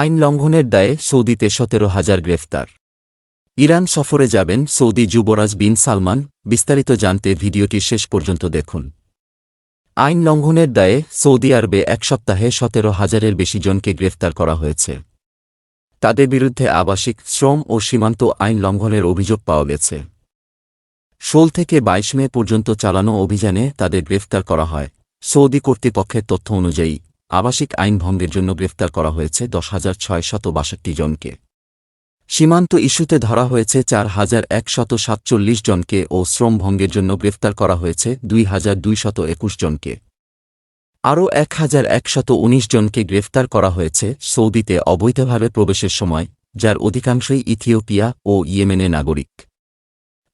আইন লঙ্ঘনের দায়ে সৌদিতে সতেরো হাজার গ্রেফতার। ইরান সফরে যাবেন সৌদি যুবরাজ বিন সালমান, বিস্তারিত জানতে ভিডিওটি শেষ পর্যন্ত দেখুন। আইন লঙ্ঘনের দায়ে সৌদি আরবে এক সপ্তাহে সতেরো হাজারের বেশি জনকে গ্রেফতার করা হয়েছে। তাদের বিরুদ্ধে আবাসিক, শ্রম ও সীমান্ত আইন লঙ্ঘনের অভিযোগ পাওয়া গেছে। ষোল থেকে বাইশ মে পর্যন্ত চালানো অভিযানে তাদের গ্রেফতার করা হয়। সৌদি কর্তৃপক্ষের তথ্য অনুযায়ী আবাসিক আইন ভঙ্গের জন্য গ্রেফতার করা হয়েছে দশ হাজার ছয়শত বাষট্টি জনকে। সীমান্ত ইস্যুতে ধরা হয়েছে চার হাজার একশত সাতচল্লিশ জনকে ও শ্রম ভঙ্গের জন্য গ্রেফতার করা হয়েছে দুই হাজার দুইশত একুশ জনকে। আরও এক হাজার একশত উনিশ জনকে গ্রেফতার করা হয়েছে সৌদিতে অবৈধভাবে প্রবেশের সময়, যার অধিকাংশই ইথিওপিয়া ও ইয়েমেনের নাগরিক।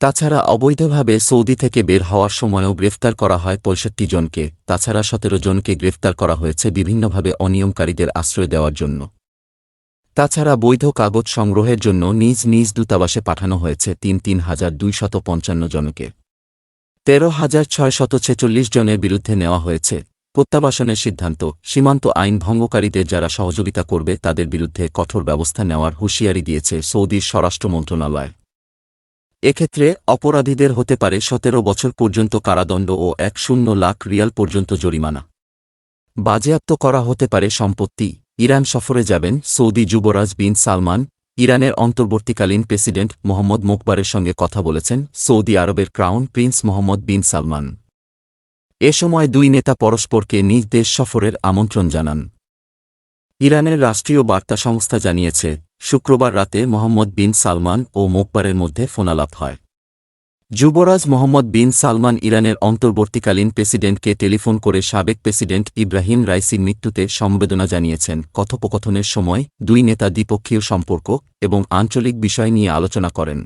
তাছাড়া অবৈধভাবে সৌদি থেকে বের হওয়ার সময়ও গ্রেফতার করা হয় পঁয়ষট্টি জনকে। তাছাড়া সতেরো জনকে গ্রেফতার করা হয়েছে বিভিন্নভাবে অনিয়মকারীদের আশ্রয় দেওয়ার জন্য। তাছাড়া বৈধ কাগজ সংগ্রহের জন্য নিজ নিজ দূতাবাসে পাঠানো হয়েছে তিন তিন হাজার দুইশত পঞ্চান্ন জনকে। তেরো হাজার ছয়শত ছেচল্লিশ জনের বিরুদ্ধে নেওয়া হয়েছে। প্রত্যাবাসনের সিদ্ধান্ত, সীমান্ত আইন ভঙ্গকারীদের যারা সহযোগিতা করবে তাদের বিরুদ্ধে কঠোর ব্যবস্থা নেওয়ার হুঁশিয়ারি দিয়েছে সৌদির স্বরাষ্ট্র মন্ত্রণালয়। এক্ষেত্রে অপরাধীদের হতে পারে সতেরো বছর পর্যন্ত কারাদণ্ড ও এক শূন্য লাখ রিয়াল পর্যন্ত জরিমানা। বাজেয়াপ্ত করা হতে পারে সম্পত্তি। ইরান সফরে যাবেন সৌদি যুবরাজ বিন সালমান। ইরানের অন্তর্বর্তীকালীন প্রেসিডেন্ট মোহাম্মদ মোকবারের সঙ্গে কথা বলেছেন সৌদি আরবের crown prince Mohammed bin Salman. এ সময় দুই নেতা পরস্পরকে নিজ দেশ সফরের আমন্ত্রণ জানান। ইরানের রাষ্ট্রীয় বার্তা সংস্থা জানিয়েছে শুক্রবার রাতে মোহাম্মদ বিন সালমান ও মোকবারের মধ্যে ফোনালাপ হয়। যুবরাজ মোহাম্মদ বিন সালমান ইরানের অন্তর্বর্তীকালীন প্রেসিডেন্টকে টেলিফোন করে সাবেক প্রেসিডেন্ট ইব্রাহিম রাইসির মৃত্যুতে সমবেদনা জানিয়েছেন। কথোপকথনের সময় দুই নেতা দ্বিপক্ষীয় সম্পর্ক এবং আঞ্চলিক বিষয় নিয়ে আলোচনা করেন।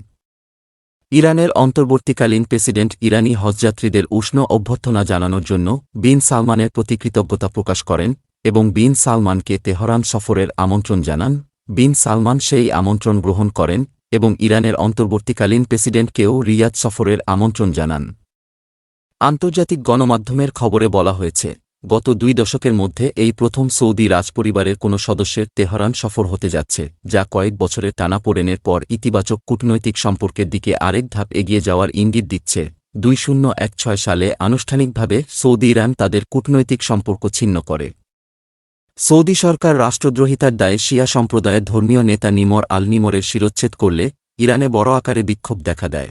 ইরানের অন্তর্বর্তীকালীন প্রেসিডেন্ট ইরানি হজযাত্রীদের উষ্ণ অভ্যর্থনা জানানোর জন্য বিন সালমানের প্রতি কৃতজ্ঞতা প্রকাশ করেন এবং বিন সালমানকে তেহরান সফরের আমন্ত্রণ জানান। বিন সালমান সেই আমন্ত্রণ গ্রহণ করেন এবং ইরানের অন্তর্বর্তীকালীন প্রেসিডেন্টকেও রিয়াদ সফরের আমন্ত্রণ জানান। আন্তর্জাতিক গণমাধ্যমের খবরে বলা হয়েছে, গত দুই দশকের মধ্যে এই প্রথম সৌদি রাজপরিবারের কোনো সদস্যের তেহরান সফর হতে যাচ্ছে, যা কয়েক বছরের টানাপোড়েনের পর ইতিবাচক কূটনৈতিক সম্পর্কের দিকে আরেক ধাপ এগিয়ে যাওয়ার ইঙ্গিত দিচ্ছে। দুই শূন্য এক ছয় সালে আনুষ্ঠানিকভাবে সৌদি ইরান তাদের কূটনৈতিক সম্পর্ক ছিন্ন করে। সৌদি সরকার রাষ্ট্রদ্রোহিতার দায়ে শিয়া সম্প্রদায়ের ধর্মীয় নেতা নিমর আল নিমরের শিরোচ্ছেদ করলে ইরানে বড় আকারে বিক্ষোভ দেখা দেয়।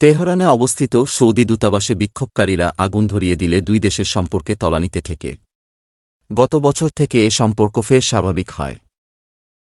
তেহরানে অবস্থিত সৌদি দূতাবাসে বিক্ষোভকারীরা আগুন ধরিয়ে দিলে দুই দেশের সম্পর্কে তলানিতে থেকে। গত বছর থেকে এ সম্পর্ক ফের স্বাভাবিক হয়।